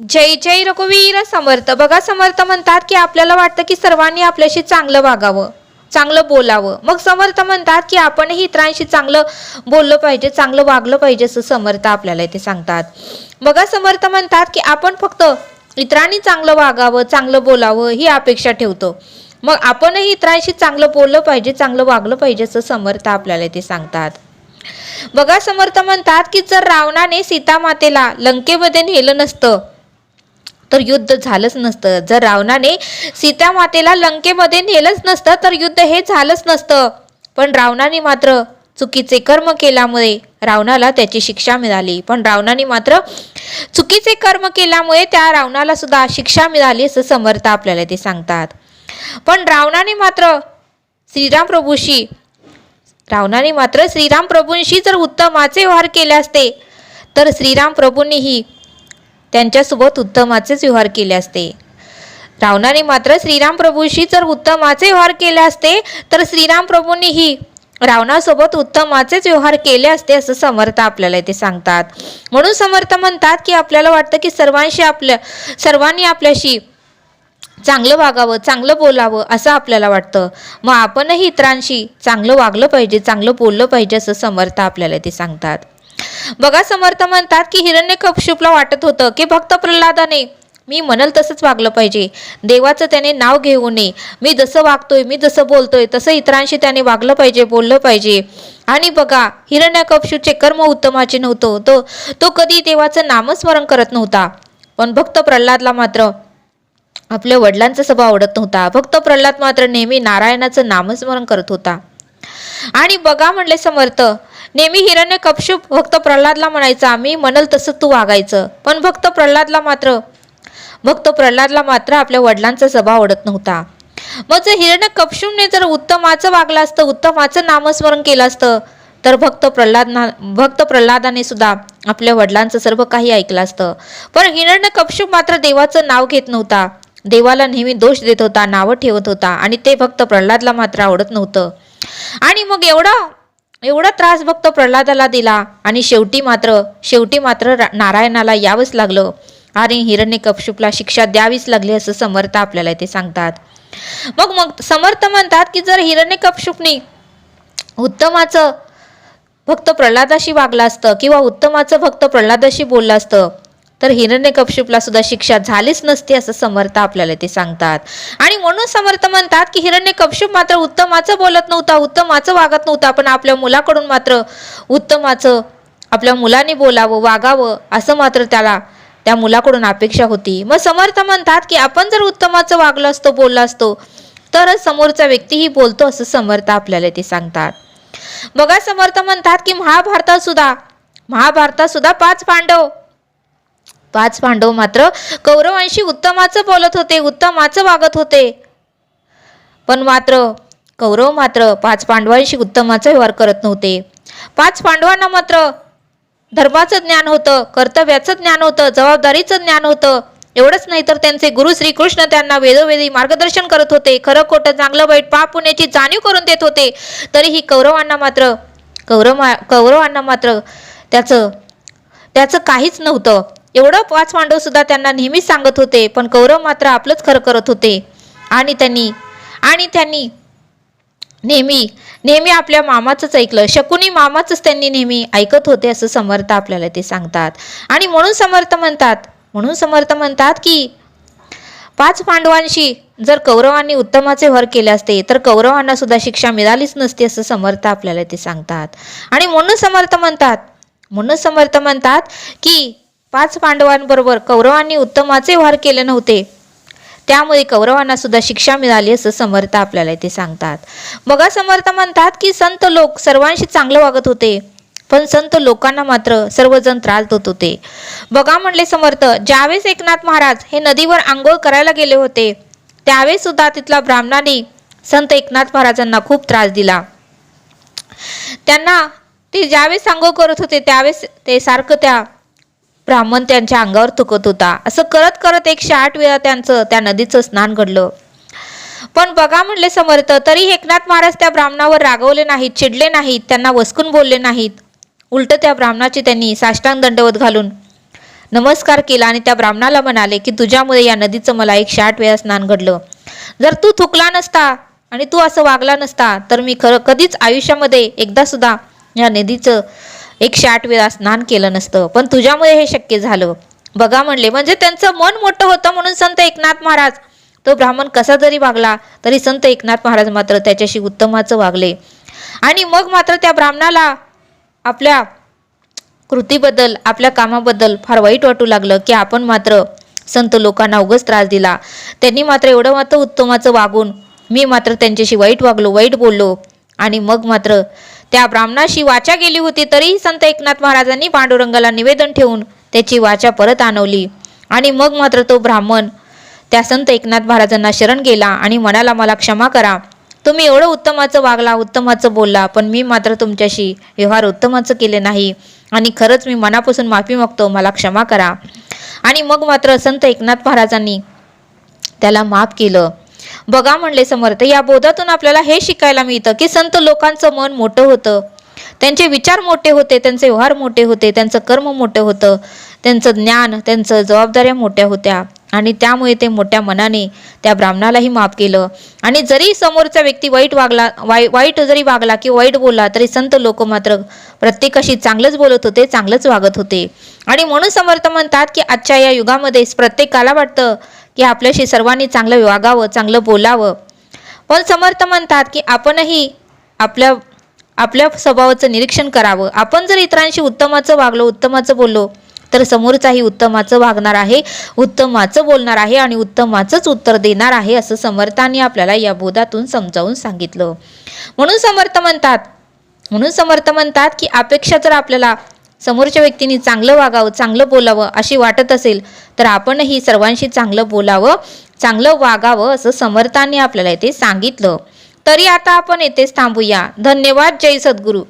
जय जय रघुवीर समर्थ. बघा समर्थ म्हणतात की आपल्याला वाटतं की सर्वांनी आपल्याशी चांगलं वागावं चांगलं बोलावं. मग समर्थ म्हणतात की आपणही इतरांशी चांगलं बोललं पाहिजे चांगलं वागलं पाहिजे असं समर्थ आपल्याला इथे सांगतात. बघा समर्थ म्हणतात की आपण फक्त इतरांनी चांगलं वागावं चांगलं बोलावं ही अपेक्षा ठेवतो. मग आपणही इतरांशी चांगलं बोललं पाहिजे चांगलं वागलं पाहिजे असं समर्थ आपल्याला इथे सांगतात. बघा समर्थ म्हणतात की जर रावणाने सीतामातेला लंकेमध्ये नेलं नसतं तर युद्ध झालंच नसतं. जर रावणाने सीतामातेला लंकेमध्ये नेलंच नसतं तर युद्ध हे झालंच नसतं. पण रावणाने मात्र चुकीचे कर्म केल्यामुळे रावणाला त्याची शिक्षा मिळाली. पण रावणाने मात्र चुकीचे कर्म केल्यामुळे त्या रावणाला सुद्धा शिक्षा मिळाली असं समर्थ आपल्याला ते सांगतात. पण रावणाने मात्र श्रीराम प्रभूशी रावणाने मात्र श्रीराम प्रभूंशी जर उत्तमाचे व्यवहार केले असते तर श्रीराम प्रभूंनीही त्यांच्यासोबत उत्तमाचेच व्यवहार केले असते. रावणाने मात्र श्रीराम प्रभूशी जर उत्तमाचे व्यवहार केले असते तर श्रीराम प्रभूंनीही रावणासोबत उत्तमाचेच व्यवहार केले असते असं समर्थ आपल्याला इथे सांगतात. म्हणून समर्थ म्हणतात की आपल्याला वाटतं की सर्वांशी आपल्या सर्वांनी आपल्याशी चांगलं वागावं चांगलं बोलावं असं आपल्याला वाटतं. मग आपणही इतरांशी चांगलं वागलं पाहिजे चांगलं बोललं पाहिजे असं समर्थ आपल्याला ते सांगतात. बघा समर्थ म्हणतात की हिरण्य कपशुपला वाटत होतं की भक्त प्रल्हादाने मी म्हणल तसंच वागलं पाहिजे. देवाचं त्याने नाव घेऊ नये. मी जसं वागतोय मी जसं बोलतोय तसं इतरांशी त्याने वागलं पाहिजे बोललं पाहिजे. आणि बघा हिरण्यकपशूचे कर्म उत्तमाचे नव्हतं. तो तो कधी देवाचं नामस्मरण करत नव्हता. पण भक्त प्रल्हादला मात्र आपल्या वडिलांचा स्वभाव आवडत नव्हता. भक्त प्रल्हाद मात्र नेहमी नारायणाचं नामस्मरण करत होता. आणि बघा म्हणले समर्थ नेहमी हिरण्य कपशूप भक्त प्रल्हादला म्हणायचा मी म्हणल तसं तू वागायचं. पण भक्त प्रल्हादला मात्र भक्त प्रल्हादला मात्र आपल्या वडिलांचा स्वभाव आवडत नव्हता. मग जर हिरण्य कपशूपने जर उत्तमाचं वागलं असतं उत्तमाचं नामस्मरण केलं असतं तर भक्त प्रल्हाद भक्त प्रल्हादाने सुद्धा आपल्या वडिलांचं सर्व काही ऐकलं असतं. पण हिरण्य कपशूप मात्र देवाचं नाव घेत नव्हता. देवाला नेहमी दोष देत होता नावं ठेवत होता आणि ते भक्त प्रल्हादला मात्र आवडत नव्हतं. आणि मग एवढं एवढा त्रास भक्त प्रल्हादाला दिला आणि शेवटी मात्र शेवटी मात्र नारायणाला यावंच लागलं. आणि हिरण्य कपशुपला शिक्षा द्यावीच लागली असं समर्थ आपल्याला ते सांगतात. मग मग समर्थ म्हणतात की जर हिरण्य कपशुपनी उत्तमाचं भक्त प्रल्हादाशी वागलं असतं किंवा उत्तमाचं भक्त प्रल्हादाशी बोललं असतं तर हिरण्य कपशुपला सुद्धा शिक्षा झालीच नसती असं समर्थ आपल्याला ते सांगतात. आणि म्हणून समर्थ म्हणतात की हिरण्य कपशुप मात्र उत्तमाचं बोलत नव्हता उत्तमाचं वागत नव्हता पण आपल्या मुलाकडून मात्र उत्तमाचं आपल्या मुलाने बोलावं वागावं असं मात्र त्याला त्या मुलाकडून अपेक्षा होती. मग समर्थ म्हणतात की आपण जर उत्तमाचं वागलो असतो बोललो असतो तरच समोरचा व्यक्तीही बोलतो असं समर्थ आपल्याला ते सांगतात. बघा समर्थ म्हणतात की महाभारतात सुद्धा महाभारतात सुद्धा पाच पांडव पाच पांडव मात्र कौरवांशी उत्तमाचं बोलत होते उत्तमाचं वागत होते. पण मात्र कौरव मात्र पाच पांडवांशी उत्तमाचा व्यवहार करत नव्हते. पाच पांडवांना मात्र धर्माचं ज्ञान होतं कर्तव्याचं ज्ञान होतं जबाबदारीचं ज्ञान होतं. एवढंच नाही तर त्यांचे गुरु श्रीकृष्ण त्यांना वेदोवेदी मार्गदर्शन करत होते. खरं खोटं चांगलं वाईट पाप पुण्याची जाणीव करून देत होते. तरीही कौरवांना मात्र कौरव कौरवांना मात्र त्याचं त्याचं काहीच नव्हतं. एवढं पाच पांडव सुद्धा त्यांना नेहमीच सांगत होते पण कौरव मात्र आपलंच खरं करत होते. आणि त्यांनी आणि त्यांनी नेहमी नेहमी आपल्या मामाचंच ऐकलं. शकुनी मामाचंच त्यांनी नेहमी ऐकत होते असं समर्थ आपल्याला ते सांगतात. आणि म्हणून समर्थ म्हणतात म्हणून समर्थ म्हणतात की पाच पांडवांशी जर कौरवांनी उत्तमाचे वर केले असते तर कौरवांना सुद्धा शिक्षा मिळालीच नसती असं समर्थ आपल्याला ते सांगतात. आणि म्हणून समर्थ म्हणतात म्हणून समर्थ म्हणतात की पाच पांडवांबरोबर कौरवांनी उत्तमाचे वार केले नव्हते. त्यामुळे कौरवांना सुद्धा शिक्षा मिळाली असं समर्थ आपल्याला इथे सांगतात. बघा समर्थ म्हणतात की संत लोक सर्वांशी चांगलं वागत होते पण संत लोकांना मात्र सर्वजण त्रास देत होते. बघा म्हणले समर्थ ज्यावेळेस एकनाथ महाराज हे नदीवर आंघोळ करायला गेले होते त्यावेळेस सुद्धा तिथल्या ब्राह्मणाने संत एकनाथ महाराजांना खूप त्रास दिला. त्यांना ते ज्यावेळेस आंघोळ करत होते त्यावेळेस ते सारखं त्या ब्राह्मण त्यांच्या अंगावर थुकत होता. असं करत करत एकशे आठ वेळा त्यांचं त्या नदीचं स्नान घडलं. पण बघा म्हणले समर्थ तरी एकनाथ महाराज त्या ब्राह्मणावर रागवले नाहीत चिडले नाहीत त्यांना वसकून बोलले नाहीत. उलट त्या ब्राह्मणाची त्यांनी साष्टांग दंडवत घालून नमस्कार केला आणि त्या ब्राह्मणाला म्हणाले की तुझ्यामुळे या नदीचं मला एक आठ वेळा स्नान घडलं. जर तू थुकला नसता आणि तू असं वागला नसता तर मी खरं कधीच आयुष्यामध्ये एकदा सुद्धा या नदीचं एकशे आठ वेळा स्नान केलं नसतं. पण तुझ्यामुळे हे शक्य झालं. बघा म्हणले म्हणजे त्यांचं मन मोठं होतं म्हणून संत एकनाथ महाराज. तो ब्राह्मण कसा जरी वागला तरी संत एकनाथ महाराज मात्र त्याच्याशी उत्तमाचं वागले. आणि मग मात्र त्या ब्राह्मणाला आपल्या कृतीबद्दल आपल्या कामाबद्दल फार वाईट वाटू लागलं की आपण मात्र संत लोकांना उगच त्रास दिला. त्यांनी मात्र एवढं मात्र उत्तमाचं वागून मी मात्र त्यांच्याशी वाईट वागलो वाईट बोललो. आणि मग मात्र त्या ब्राह्मणाशी वाचा गेली होती तरीही संत एकनाथ महाराजांनी पांडुरंगाला निवेदन ठेवून त्याची वाचा परत आणवली आणि मग मात्र तो ब्राह्मण त्या संत एकनाथ महाराजांना शरण गेला आणि म्हणाला मला क्षमा करा. तुम्ही एवढं उत्तमाचं वागला उत्तमाचं बोलला पण मी मात्र तुमच्याशी व्यवहार उत्तमाचं केले नाही. आणि खरंच मी मनापासून माफी मागतो मला क्षमा करा. आणि मग मात्र संत एकनाथ महाराजांनी त्याला माफ केलं. बघा म्हणले समर्थ या बोधातून आपल्याला हे शिकायला मिळतं की संत लोकांचं मन मोठं होतं. त्यांचे विचार मोठे होते त्यांचे व्यवहार मोठे होते त्यांचं कर्म मोठं होतं. त्यांचं ज्ञान त्यांचं जबाबदाऱ्या मोठ्या होत्या. आणि त्यामुळे ते मोठ्या मनाने त्या ब्राह्मणालाही माफ केलं. आणि जरी समोरचा व्यक्ती वाईट वागला वाई वाईट जरी वागला किंवा वाईट बोलला तरी संत लोक मात्र प्रत्येकाशी चांगलंच बोलत होते चांगलंच वागत होते. आणि म्हणून समर्थ म्हणतात की आजच्या या युगामध्ये प्रत्येकाला वाटतं की आपल्याशी सर्वांनी चांगलं वागावं चांगलं बोलावं. पण समर्थ म्हणतात की आपणही आपल्या आपल्या स्वभावाचं निरीक्षण करावं. आपण जर इतरांशी उत्तमाचं वागलो उत्तमाचं बोललो तर समोरचाही उत्तमाचं वागणार आहे उत्तमाचं बोलणार आहे आणि उत्तमाचंच उत्तर देणार आहे असं समर्थांनी आपल्याला या बोधातून समजावून सांगितलं. म्हणून समर्थ म्हणतात म्हणून समर्थ म्हणतात की अपेक्षा जर आपल्याला समोरच्या व्यक्तीने चांगलं वागावं चांगलं बोलावं अशी वाटत असेल तर आपणही सर्वांशी चांगलं बोलावं चांगलं वागावं असं समर्थाने आपल्याला येथे सांगितलं. तरी आता आपण येथेच थांबूया. धन्यवाद. जय सद्गुरू.